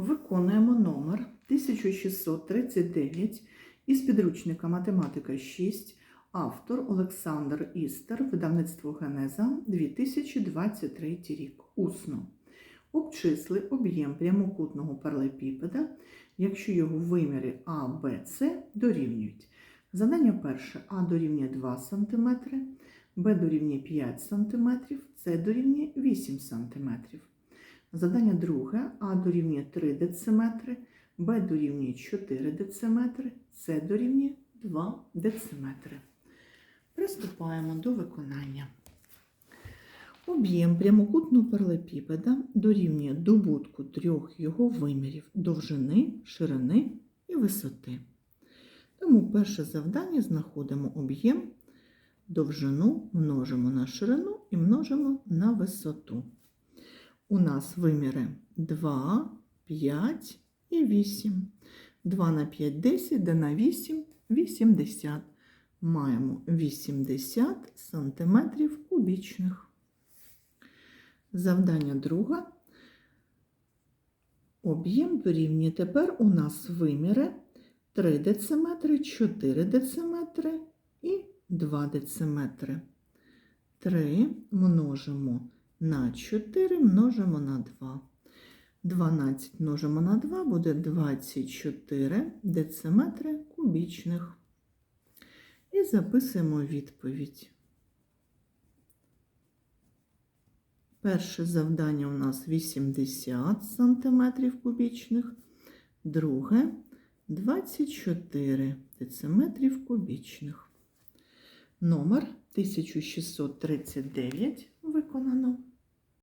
Виконуємо номер 1639 із підручника Математика 6, автор Олександр Істер, видавництво Генеза 2023 рік. Усно. Обчисли об'єм прямокутного паралепіпеда, якщо його виміри А, Б, С дорівнюють. Задання перше А дорівнює 2 см, Б дорівнює 5 см, С дорівнює 8 см. Задання друге А дорівнює 3 дециметри, Б дорівнює 4 дециметри, С дорівнює 2 дециметри. Приступаємо до виконання. Об'єм прямокутного паралепіпеда дорівнює добутку трьох його вимірів довжини, ширини і висоти. Тому перше завдання знаходимо об'єм, довжину множимо на ширину і множимо на висоту. У нас виміри 2, 5 і 8. 2 на 5 – 10, де на 8 – 80. Маємо 80 сантиметрів кубічних. Завдання друге. Об'єм дорівнює тепер у нас виміри 3 дециметри, 4 дециметри і 2 дециметри. 3 множимо на 4 множимо на 2. 12 множимо на 2 буде 24 дециметри кубічних. І записуємо відповідь. Перше завдання у нас 80 см кубічних, друге 24 дециметрів кубічних. Номер 1639 виконано.